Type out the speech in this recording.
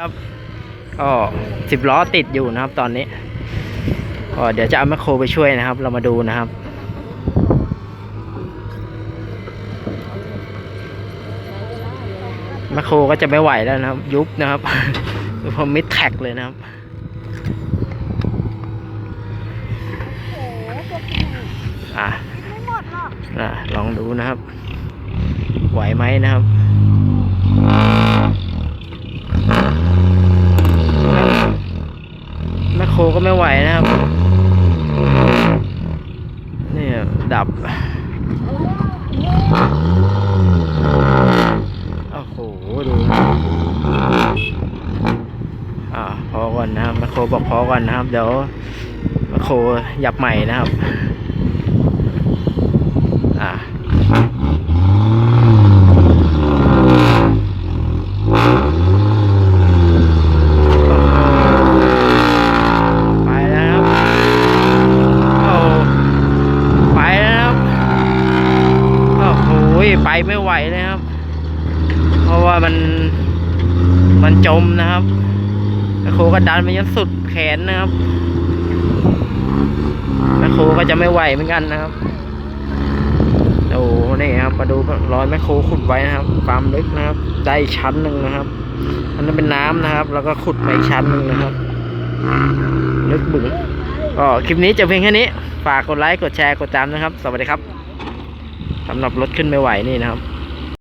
ครับก็สิบล้อติดอยู่นะครับ ตอนนี้ก็เดี๋ยวจะเอาแมคโครไปช่วยนะครับ เรามาดูนะครับ แมคโครก็จะไม่ไหวแล้วนะครับ ยุบนะครับพอมิดแท็กเลยนะครับอะไม่หมดหรอกอะลองดูนะครับ ไหวไหมนะครับ แม คโคก็ไม่ไหวนะครับ นี่ดับ โอ้โห ดูอ่าพอก่อนนะครับแมคโครบอกพอก่อนนะครับ เดี๋ยวแมคโครหยับใหม่นะครับ อ่า ไปแล้วครับโอ้ไปแล้วครับโอ้โหไปไม่ไหวเลยครับ เพราะว่ามันมันจมนะครับแมคโครก็ดันไปยันสุดแขนนะครับแมคโครก็จะไม่ไหวเหมือนกันนะครับโอ้นี่ครับมาดูรอยแมคโครขุดไว้นะครับความลึกนะครับ ได้อีกชั้นหนึ่งนะครับ อันนั้นเป็นน้ำนะครับ แล้วก็ขุดไปอีกชั้นหนึ่งนะครับ ลึกบึ๋งก็คลิปนี้จะเพียงแค่นี้ ฝากกดไลค์ กดแชร์ กดตามนะครับ สวัสดีครับ สำหรับรถขึ้นไม่ไหวนี่นะครับ